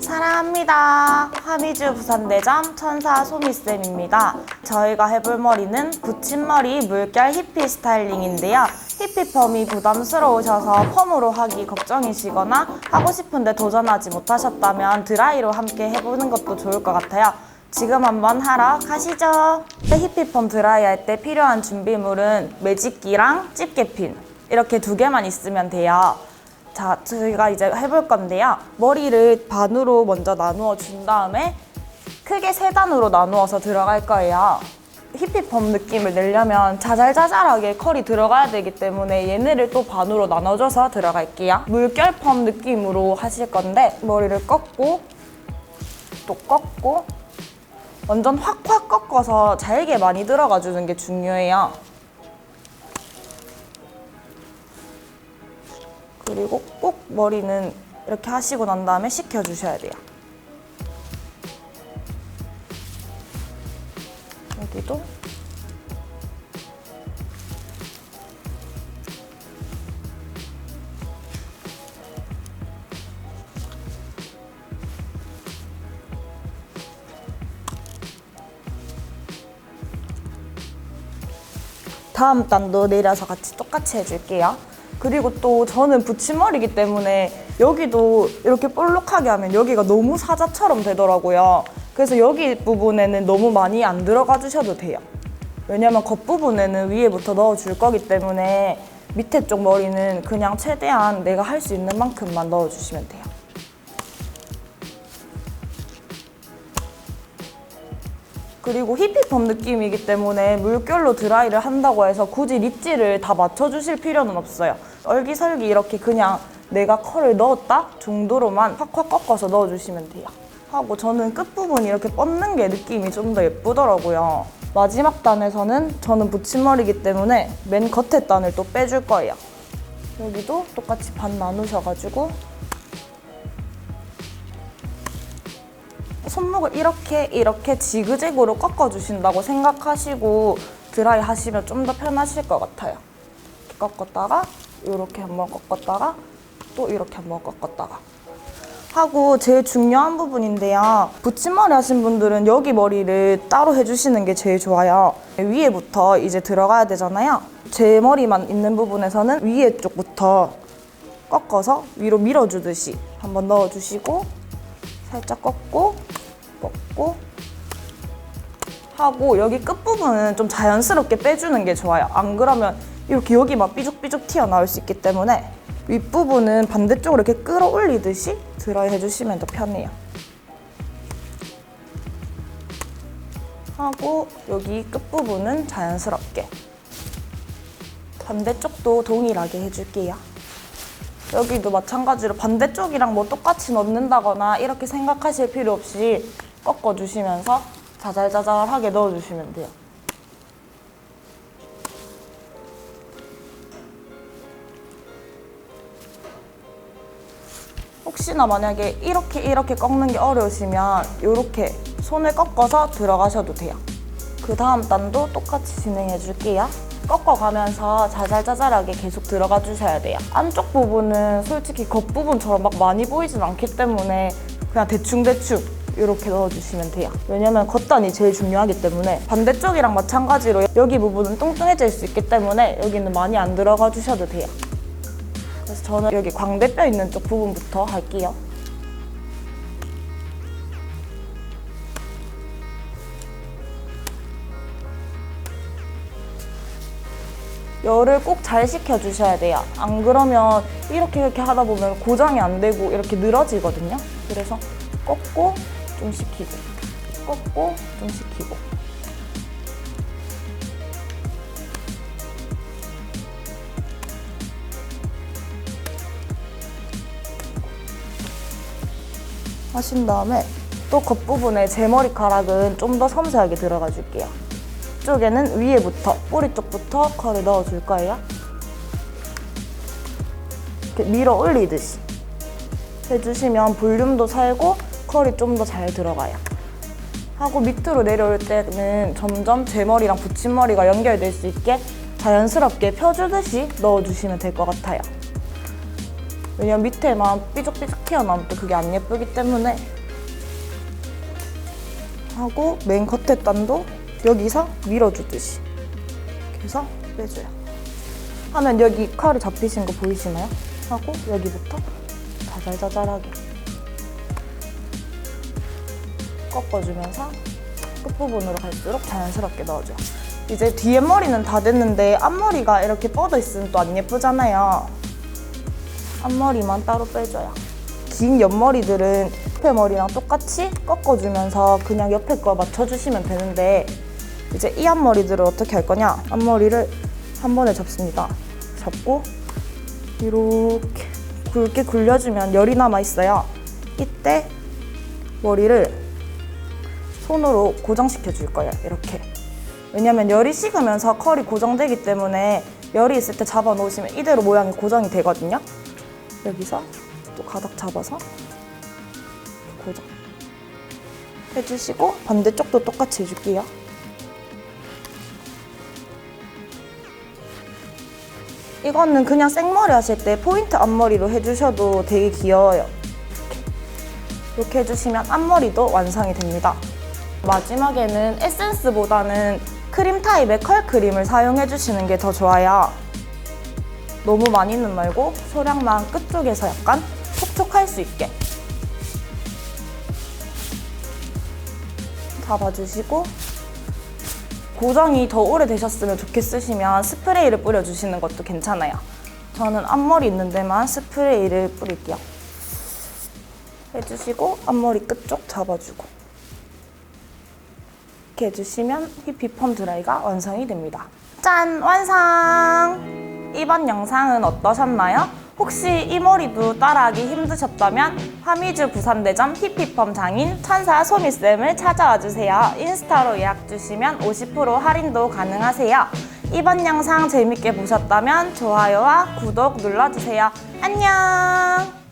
사랑합니다. 화미주 부산대점 천사 소미쌤입니다. 저희가 해볼 머리는 붙임머리 물결 히피 스타일링인데요. 히피 펌이 부담스러우셔서 펌으로 하기 걱정이시거나 하고 싶은데 도전하지 못하셨다면 드라이로 함께 해보는 것도 좋을 것 같아요. 지금 한번 하러 가시죠. 히피 펌 드라이 할 때 필요한 준비물은 매직기랑 집게핀 이렇게 두 개만 있으면 돼요. 자, 저희가 이제 해볼 건데요. 머리를 반으로 먼저 나누어 준 다음에 크게 세 단으로 나누어서 들어갈 거예요. 히피펌 느낌을 내려면 자잘자잘하게 컬이 들어가야 되기 때문에 얘네를 또 반으로 나눠줘서 들어갈게요. 물결펌 느낌으로 하실 건데 머리를 꺾고 또 꺾고 완전 확확 꺾어서 잘게 많이 들어가 주는 게 중요해요. 그리고 꼭 머리는 이렇게 하시고 난 다음에 식혀주셔야 돼요. 여기도 다음 단도 내려서 같이 똑같이 해줄게요. 그리고 또 저는 붙임머리기 때문에 여기도 이렇게 볼록하게 하면 여기가 너무 사자처럼 되더라고요. 그래서 여기 부분에는 너무 많이 안 들어가 주셔도 돼요. 왜냐면 겉부분에는 위에부터 넣어줄 거기 때문에 밑에 쪽 머리는 그냥 최대한 내가 할 수 있는 만큼만 넣어주시면 돼요. 그리고 히피펌 느낌이기 때문에 물결로 드라이를 한다고 해서 굳이 립질을 다 맞춰주실 필요는 없어요. 얼기설기 이렇게 그냥 내가 컬을 넣었다 정도로만 확확 꺾어서 넣어주시면 돼요. 하고 저는 끝부분 이렇게 뻗는 게 느낌이 좀 더 예쁘더라고요. 마지막 단에서는 저는 붙임머리기 때문에 맨 겉에 단을 또 빼줄 거예요. 여기도 똑같이 반 나누셔가지고 손목을 이렇게 이렇게 지그재그로 꺾어주신다고 생각하시고 드라이 하시면 좀 더 편하실 것 같아요. 꺾었다가 이렇게 한번 꺾었다가 또 이렇게 한번 꺾었다가 하고 제일 중요한 부분인데요. 붙임머리 하신 분들은 여기 머리를 따로 해주시는 게 제일 좋아요. 위에부터 이제 들어가야 되잖아요. 제 머리만 있는 부분에서는 위에 쪽부터 꺾어서 위로 밀어주듯이 한번 넣어주시고 살짝 꺾고 꺾고 하고 여기 끝부분은 좀 자연스럽게 빼주는 게 좋아요. 안 그러면 이렇게 여기만 삐죽삐죽 튀어나올 수 있기 때문에 윗부분은 반대쪽으로 이렇게 끌어올리듯이 드라이 해주시면 더 편해요. 하고 여기 끝부분은 자연스럽게 반대쪽도 동일하게 해줄게요. 여기도 마찬가지로 반대쪽이랑 뭐 똑같이 넣는다거나 이렇게 생각하실 필요 없이 꺾어주시면서 자잘자잘하게 넣어주시면 돼요. 혹시나 만약에 이렇게 이렇게 꺾는 게 어려우시면 이렇게 손을 꺾어서 들어가셔도 돼요. 그 다음 단도 똑같이 진행해 줄게요. 꺾어가면서 자잘자잘하게 계속 들어가 주셔야 돼요. 안쪽 부분은 솔직히 겉부분처럼 막 많이 보이진 않기 때문에 그냥 대충대충 이렇게 넣어주시면 돼요. 왜냐면 겉단이 제일 중요하기 때문에 반대쪽이랑 마찬가지로 여기 부분은 뚱뚱해질 수 있기 때문에 여기는 많이 안 들어가 주셔도 돼요. 그래서 저는 여기 광대뼈 있는 쪽 부분부터 할게요. 열을 꼭 잘 식혀주셔야 돼요. 안 그러면 이렇게 이렇게 하다 보면 고정이 안 되고 이렇게 늘어지거든요. 그래서 꺾고 좀 식히고, 꺾고 좀 식히고. 하신 다음에 또 겉부분에 제 머리카락은 좀 더 섬세하게 들어가 줄게요. 이쪽에는 위에부터 뿌리 쪽부터 컬을 넣어줄 거예요. 이렇게 밀어 올리듯이 해주시면 볼륨도 살고 컬이 좀 더 잘 들어가요. 하고 밑으로 내려올 때는 점점 제 머리랑 붙임머리가 연결될 수 있게 자연스럽게 펴주듯이 넣어주시면 될 것 같아요. 왜냐면 밑에만 삐죽삐죽 튀어나오면 또 그게 안 예쁘기 때문에 하고 맨 겉에 단도 여기서 밀어주듯이 이렇게 해서 빼줘요. 하면 여기 칼이 잡히신 거 보이시나요? 하고 여기부터 자잘자잘하게 꺾어주면서 끝부분으로 갈수록 자연스럽게 넣어줘요. 이제 뒤에 머리는 다 됐는데 앞머리가 이렇게 뻗어 있으면 또 안 예쁘잖아요. 앞머리만 따로 빼줘요. 긴 옆머리들은 옆에 머리랑 똑같이 꺾어주면서 그냥 옆에 거 맞춰주시면 되는데 이제 이 앞머리들을 어떻게 할 거냐? 앞머리를 한 번에 잡습니다. 잡고 이렇게 굵게 굴려주면 열이 남아 있어요. 이때 머리를 손으로 고정시켜 줄 거예요. 이렇게. 왜냐면 열이 식으면서 컬이 고정되기 때문에 열이 있을 때 잡아 놓으시면 이대로 모양이 고정이 되거든요. 여기서 또 가닥 잡아서 고정 해주시고 반대쪽도 똑같이 해줄게요. 이거는 그냥 생머리 하실 때 포인트 앞머리로 해주셔도 되게 귀여워요. 이렇게. 해주시면 앞머리도 완성이 됩니다. 마지막에는 에센스보다는 크림 타입의 컬 크림을 사용해 주시는 게 더 좋아요. 너무 많이는 말고 소량만 끝쪽에서 약간 촉촉할 수 있게 잡아주시고 고정이 더 오래되셨으면 좋게 쓰시면 스프레이를 뿌려주시는 것도 괜찮아요. 저는 앞머리 있는 데만 스프레이를 뿌릴게요. 해주시고 앞머리 끝쪽 잡아주고 이렇게 해주시면 히피 펌 드라이가 완성이 됩니다. 짠! 완성! 이번 영상은 어떠셨나요? 혹시 이 머리도 따라하기 힘드셨다면 화미주 부산대점 히피펌 장인 천사 소미쌤을 찾아와 주세요. 인스타로 예약 주시면 50% 할인도 가능하세요. 이번 영상 재밌게 보셨다면 좋아요와 구독 눌러주세요. 안녕!